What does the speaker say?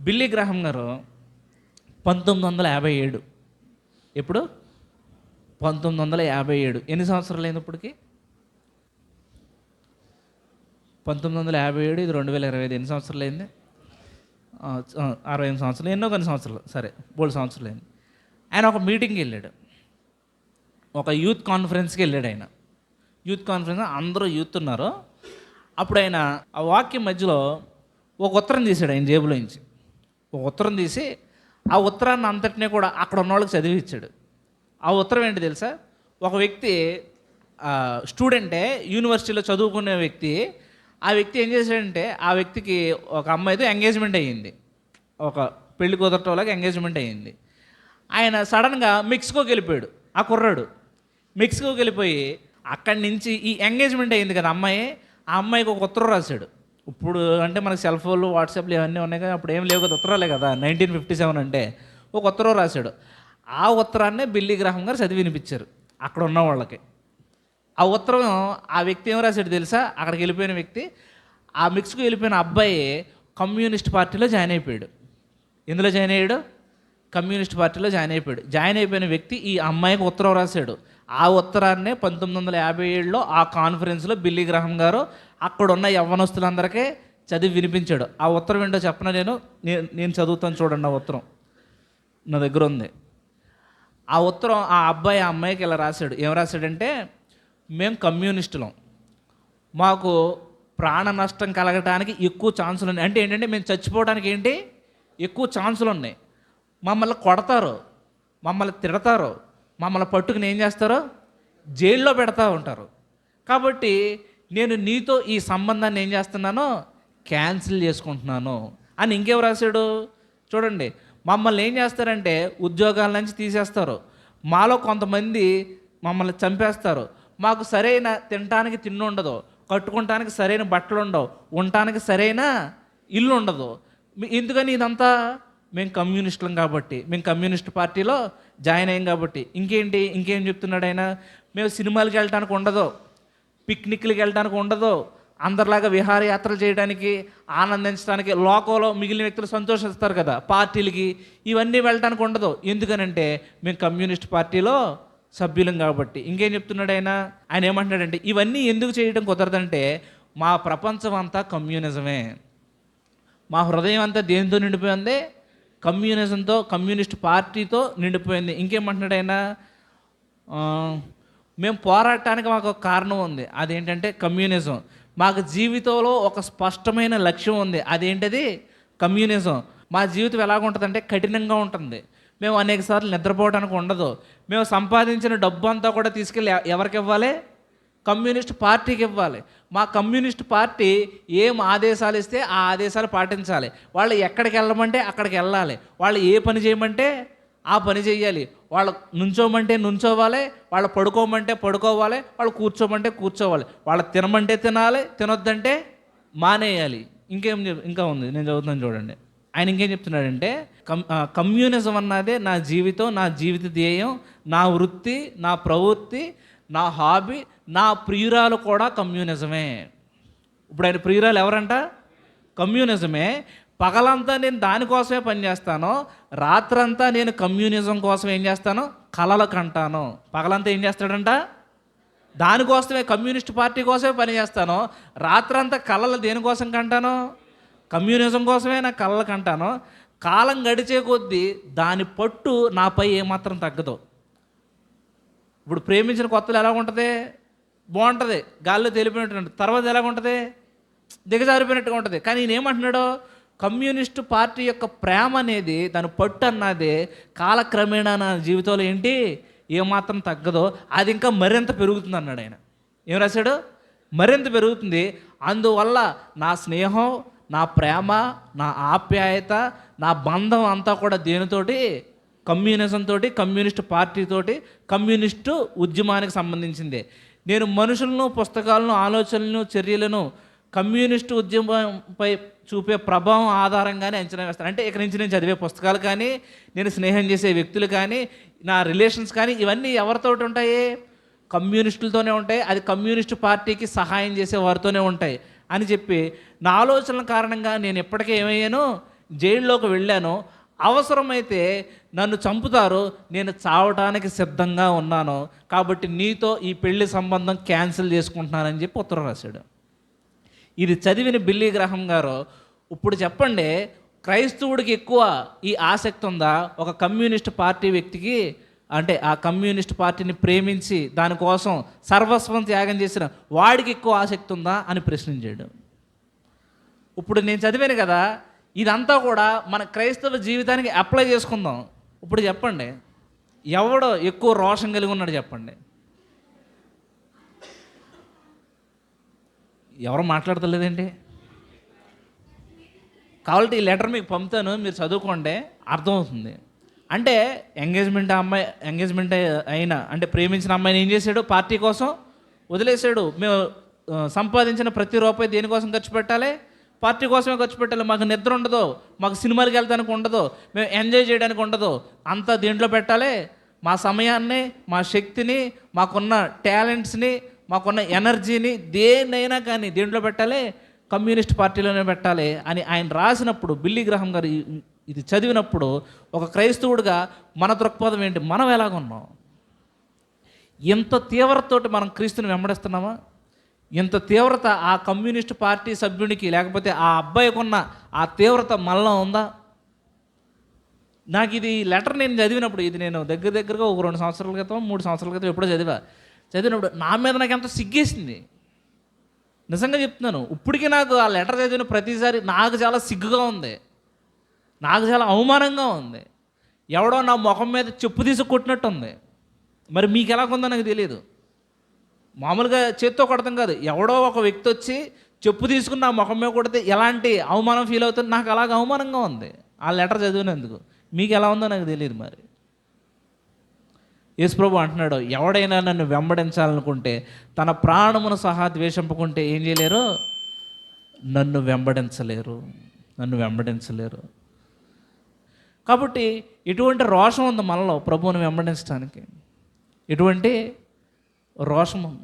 Billy గ్రహం గారు పంతొమ్మిది వందల యాభై ఏడు. ఎప్పుడు? పంతొమ్మిది వందల యాభై ఏడు. ఎన్ని సంవత్సరాలు అయినప్పటికీ పంతొమ్మిది వందల యాభై ఏడు ఇది రెండు వేల ఇరవై ఐదు. ఎన్ని సంవత్సరాలు అయింది? అరవై ఎనిమిది సంవత్సరాలు. ఎన్నో కొన్ని సంవత్సరాలు. సరే మూడు సంవత్సరాలు అయింది. ఆయన ఒక మీటింగ్కి వెళ్ళాడు. ఒక యూత్ కాన్ఫరెన్స్కి వెళ్ళాడు ఆయన. యూత్ కాన్ఫరెన్స్ అందరూ యూత్ ఉన్నారు. అప్పుడు ఆయన ఆ వాక్యం మధ్యలో ఒక ఉత్తరం తీశాడు ఆయన జేబులో నుంచి. ఒక ఉత్తరం తీసి ఆ ఉత్తరాన్ని అంతటినీ కూడా అక్కడ ఉన్న వాళ్ళకి చదివి ఆ ఉత్తరం ఏంటి తెలుసా? ఒక వ్యక్తి స్టూడెంటే యూనివర్సిటీలో చదువుకునే వ్యక్తి ఆ వ్యక్తి ఏం చేశాడంటే ఆ వ్యక్తికి ఒక అమ్మాయితో ఎంగేజ్మెంట్ అయ్యింది. ఒక పెళ్ళి కుదరటం ఎంగేజ్మెంట్ అయ్యింది. ఆయన సడన్గా మెక్సికోకి వెళ్ళిపోయాడు. ఆ కుర్రాడు మెక్సికోకి వెళ్ళిపోయి అక్కడి నుంచి ఈ ఎంగేజ్మెంట్ అయింది కదా అమ్మాయి ఆ అమ్మాయికి ఒక ఉత్తరం రాశాడు. ఇప్పుడు అంటే మనకి సెల్ ఫోన్లు వాట్సాప్లు ఇవన్నీ ఉన్నాయి కదా అప్పుడు ఏం లేవు కదా ఉత్తరాలే కదా. నైన్టీన్ ఫిఫ్టీ సెవెన్ అంటే ఒక ఉత్తరం రాశాడు. ఆ ఉత్తరాన్నే బిల్లీ గ్రహం గారు చదివి వినిపించారు అక్కడ ఉన్న వాళ్ళకి. ఆ ఉత్తరం ఆ వ్యక్తి ఏం రాశాడు తెలుసా? అక్కడికి వెళ్ళిపోయిన వ్యక్తి ఆ మిక్స్కు వెళ్ళిపోయిన అబ్బాయి కమ్యూనిస్ట్ పార్టీలో జాయిన్ అయిపోయాడు. ఎందులో జాయిన్ అయ్యాడు? కమ్యూనిస్ట్ పార్టీలో జాయిన్ అయిపోయాడు. జాయిన్ అయిపోయిన వ్యక్తి ఈ అమ్మాయికి ఉత్తరం రాశాడు. ఆ ఉత్తరాన్నే పంతొమ్మిది వందల యాభై ఏడులో ఆ కాన్ఫరెన్స్లో బిల్లీ గ్రహం గారు అక్కడ ఉన్న యవ్వనస్తులందరికీ చదివి వినిపించాడు. ఆ ఉత్తరం ఏంటో చెప్పన నేను? నేను నేను చదువుతాను చూడండి ఆ ఉత్తరం. నా దగ్గర ఉంది. ఆ ఉత్తరం ఆ అబ్బాయి ఆ అమ్మాయికి ఇలా రాశాడు. ఏం రాశాడంటే మేము కమ్యూనిస్టులం. మాకు ప్రాణ నష్టం కలగటానికి ఎక్కువ ఛాన్సులు ఉన్నాయి. అంటే ఏంటంటే మేము చచ్చిపోవడానికి ఏంటి? ఎక్కువ ఛాన్సులు ఉన్నాయి. మమ్మల్ని కొడతారు మమ్మల్ని తిడతారు మమ్మల్ని పట్టుకుని ఏం చేస్తారో? జైల్లో పెడతా ఉంటారు. కాబట్టి నేను నీతో ఈ సంబంధాన్ని ఏం చేస్తున్నానో క్యాన్సిల్ చేసుకుంటున్నాను అని ఇంకేం రాశాడు? చూడండి మమ్మల్ని ఏం చేస్తారంటే ఉద్యోగాల నుంచి తీసేస్తారు. మాలో కొంతమంది మమ్మల్ని చంపేస్తారు. మాకు సరైన తినటానికి తిండి ఉండదు కట్టుకుంటానికి సరైన బట్టలు ఉండవు ఉండటానికి సరైన ఇల్లు ఉండదు. ఎందుకని ఇదంతా? మేము కమ్యూనిస్టులం కాబట్టి మేము కమ్యూనిస్ట్ పార్టీలో జాయిన్ అయ్యాం కాబట్టి. ఇంకేంటి ఇంకేం చెప్తున్నాడు ఆయన? మేము సినిమాలకు వెళ్ళటానికి ఉండదు పిక్నిక్లకు వెళ్ళడానికి ఉండదు అందరిలాగా విహారయాత్రలు చేయడానికి ఆనందించడానికి లోకంలో మిగిలిన వ్యక్తులు సంతోషిస్తారు కదా పార్టీలకి. ఇవన్నీ వెళ్ళడానికి ఉండదు. ఎందుకనంటే మేము కమ్యూనిస్ట్ పార్టీలో సభ్యులం కాబట్టి. ఇంకేం చెప్తున్నాడు ఆయన? ఆయన ఏమంటున్నాడంటే ఇవన్నీ ఎందుకు చేయడం కుదరదంటే మా ప్రపంచం అంతా కమ్యూనిజమే. మా హృదయం అంతా దేనితో నిండిపోయింది? కమ్యూనిజంతో కమ్యూనిస్ట్ పార్టీతో నిండిపోయింది. ఇంకేమంటున్నాడు ఆయన? మేము పోరాటానికి మాకు ఒక కారణం ఉంది. అదేంటంటే కమ్యూనిజం. మాకు జీవితంలో ఒక స్పష్టమైన లక్ష్యం ఉంది. అదేంటది? కమ్యూనిజం. మా జీవితం ఎలాగుంటుందంటే కఠినంగా ఉంటుంది. మేము అనేక సార్లు నిద్రపోవడానికి ఉండదు. మేము సంపాదించిన డబ్బు అంతా కూడా తీసుకెళ్ళి ఎవరికి ఇవ్వాలి? కమ్యూనిస్ట్ పార్టీకి ఇవ్వాలి. మా కమ్యూనిస్ట్ పార్టీ ఏం ఆదేశాలు ఇస్తే ఆ ఆదేశాలు పాటించాలి. వాళ్ళు ఎక్కడికి వెళ్ళమంటే అక్కడికి వెళ్ళాలి. వాళ్ళు ఏ పని చేయమంటే ఆ పని చేయాలి. వాళ్ళు నుంచోమంటే నుంచోవాలి. వాళ్ళు పడుకోమంటే పడుకోవాలి. వాళ్ళు కూర్చోమంటే కూర్చోవాలి. వాళ్ళు తినమంటే తినాలి. తినొద్దంటే మానేయాలి. ఇంకేం ఇంకా ఉంది. నేను చదువుతున్నాను చూడండి. ఆయన ఇంకేం చెప్తున్నాడంటే కమ్ కమ్యూనిజం అన్నదే నా జీవితం నా జీవిత ధ్యేయం నా వృత్తి నా ప్రవృత్తి నా హాబీ నా ప్రియురాలు కూడా కమ్యూనిజమే. ఇప్పుడు ఆయన ప్రియురాలు ఎవరంట? కమ్యూనిజమే. పగలంతా నేను దానికోసమే పనిచేస్తాను రాత్రంతా నేను కమ్యూనిజం కోసం ఏం చేస్తాను? కలలు కంటాను. పగలంతా ఏం చేస్తాడంట? దానికోసమే కమ్యూనిస్ట్ పార్టీ కోసమే పనిచేస్తాను రాత్రంతా కళలు దేనికోసం కంటాను? కమ్యూనిజం కోసమే నా కళలు కంటాను. కాలం గడిచే కొద్దీ దాని పట్టు నాపై ఏమాత్రం తగ్గదు. ఇప్పుడు ప్రేమించిన కొత్తలు ఎలా ఉంటుంది? బాగుంటుంది. గాల్లో తేలిపోయినట్టు తర్వాత ఎలా ఉంటుంది దిగజారిపోయినట్టుగా ఉంటుంది. కానీ ఈయన ఏమంటున్నాడు? కమ్యూనిస్టు పార్టీ యొక్క ప్రేమ అనేది దాని పట్టు అన్నది కాలక్రమేణా నా జీవితంలో ఏంటి? ఏమాత్రం తగ్గదో అది ఇంకా మరింత పెరుగుతుంది అన్నాడు ఆయన. ఏం రాశాడు? మరింత పెరుగుతుంది. అందువల్ల నా స్నేహం నా ప్రేమ నా ఆప్యాయత నా బంధం అంతా కూడా దేనితోటి? కమ్యూనిజం తోటి కమ్యూనిస్ట్ పార్టీతోటి కమ్యూనిస్టు ఉద్యమానికి సంబంధించింది. నేను మనుషులను పుస్తకాలను ఆలోచనలను చర్యలను కమ్యూనిస్టు ఉద్యమంపై చూపే ప్రభావం ఆధారంగానే అంచనా వేస్తాను. అంటే ఇక్కడి నుంచి నేను చదివే పుస్తకాలు కానీ నేను స్నేహం చేసే వ్యక్తులు కానీ నా రిలేషన్స్ కానీ ఇవన్నీ ఎవరితోటి ఉంటాయి? కమ్యూనిస్టులతోనే ఉంటాయి. అది కమ్యూనిస్టు పార్టీకి సహాయం చేసే వారితోనే ఉంటాయి అని చెప్పి నా ఆలోచనల కారణంగా నేను ఎప్పటికీ ఏమయ్యాను? జైల్లోకి వెళ్ళాను. అవసరమైతే నన్ను చంపుతారు నేను చావటానికి సిద్ధంగా ఉన్నాను కాబట్టి నీతో ఈ పెళ్ళి సంబంధం క్యాన్సిల్ చేసుకుంటున్నానని చెప్పి ఉత్తరం రాశాడు. ఇది చదివిన బిల్లీ గ్రహం గారు ఇప్పుడు చెప్పండి క్రైస్తవుడికి ఎక్కువ ఈ ఆసక్తి ఉందా? ఒక కమ్యూనిస్ట్ పార్టీ వ్యక్తికి అంటే ఆ కమ్యూనిస్ట్ పార్టీని ప్రేమించి దానికోసం సర్వస్వం త్యాగం చేసిన వాడికి ఎక్కువ ఆసక్తి ఉందా? అని ప్రశ్నించాడు. ఇప్పుడు నేను చదివాను కదా ఇదంతా కూడా మన క్రైస్తవ జీవితానికి అప్లై చేసుకుందాం. ఇప్పుడు చెప్పండి ఎవడో ఎక్కువ రోషం కలిగి ఉన్నాడు చెప్పండి. ఎవరు మాట్లాడతలేదండి కాబట్టి ఈ లెటర్ మీకు పంపుతాను మీరు చదువుకోండి అర్థమవుతుంది. అంటే ఎంగేజ్మెంట్ అమ్మాయి ఎంగేజ్మెంట్ అయిన అంటే ప్రేమించిన అమ్మాయిని ఏం చేశాడు? పార్టీ కోసం వదిలేశాడు. మేము సంపాదించిన ప్రతి రూపాయి దేనికోసం ఖర్చు పెట్టాలి? పార్టీ కోసమే ఖర్చు పెట్టాలి. మాకు నిద్ర ఉండదు. మాకు సినిమాలకు వెళ్తానికి ఉండదు. మేము ఎంజాయ్ చేయడానికి ఉండదు. అంతా దీంట్లో పెట్టాలి. మా సమయాన్ని మా శక్తిని మాకున్న టాలెంట్స్ని మాకున్న ఎనర్జీని దేన్నైనా కానీ దేంట్లో పెట్టాలి. కమ్యూనిస్ట్ పార్టీలోనే పెట్టాలి అని ఆయన రాసినప్పుడు బిల్లి గ్రహం గారు ఇది చదివినప్పుడు ఒక క్రైస్తవుడిగా మన దృక్పథం ఏంటి? మనం ఎలాగున్నాం? ఎంత తీవ్రతతోటి మనం క్రీస్తుని వెంబడిస్తున్నామా? ఇంత తీవ్రత ఆ కమ్యూనిస్ట్ పార్టీ సభ్యునికి లేకపోతే ఆ అబ్బాయికి ఉన్న ఆ తీవ్రత మనలో ఉందా? నాకు ఇది లెటర్ నేను చదివినప్పుడు ఇది నేను దగ్గర దగ్గరగా ఒక రెండు సంవత్సరాల క్రితం మూడు సంవత్సరాల క్రితం ఎప్పుడో చదివా. చదివినప్పుడు నా మీద నాకు ఎంత సిగ్గేసింది? నిజంగా చెప్తున్నాను ఇప్పటికీ నాకు ఆ లెటర్ చదివిన ప్రతిసారి నాకు చాలా సిగ్గుగా ఉంది. నాకు చాలా అవమానంగా ఉంది. ఎవడో నా ముఖం మీద చెప్పు తీసి కొట్టినట్టు ఉంది మరి మీకు ఎలా ఉందో నాకు తెలియదు మామూలుగా చేత్తో కొడతాం కాదు. ఎవడో ఒక వ్యక్తి వచ్చి చెప్పు తీసుకుని నా ముఖం మీద కొడితే ఎలాంటి అవమానం ఫీల్ అవుతుంది? నాకు అలాగ అవమానంగా ఉంది. ఆ లెటర్ చదివినందుకు. మీకు ఎలా ఉందో నాకు తెలియదు మరి. యేసుప్రభు అంటున్నాడు ఎవడైనా నన్ను వెంబడించాలనుకుంటే తన ప్రాణమును సహా ద్వేషింపుకుంటే ఏం చేయలేరు? నన్ను వెంబడించలేరు. నన్ను వెంబడించలేరు. కాబట్టి ఎటువంటి రోషం ఉంది మనలో ప్రభువుని వెంబడించడానికి ఎటువంటి Rochman,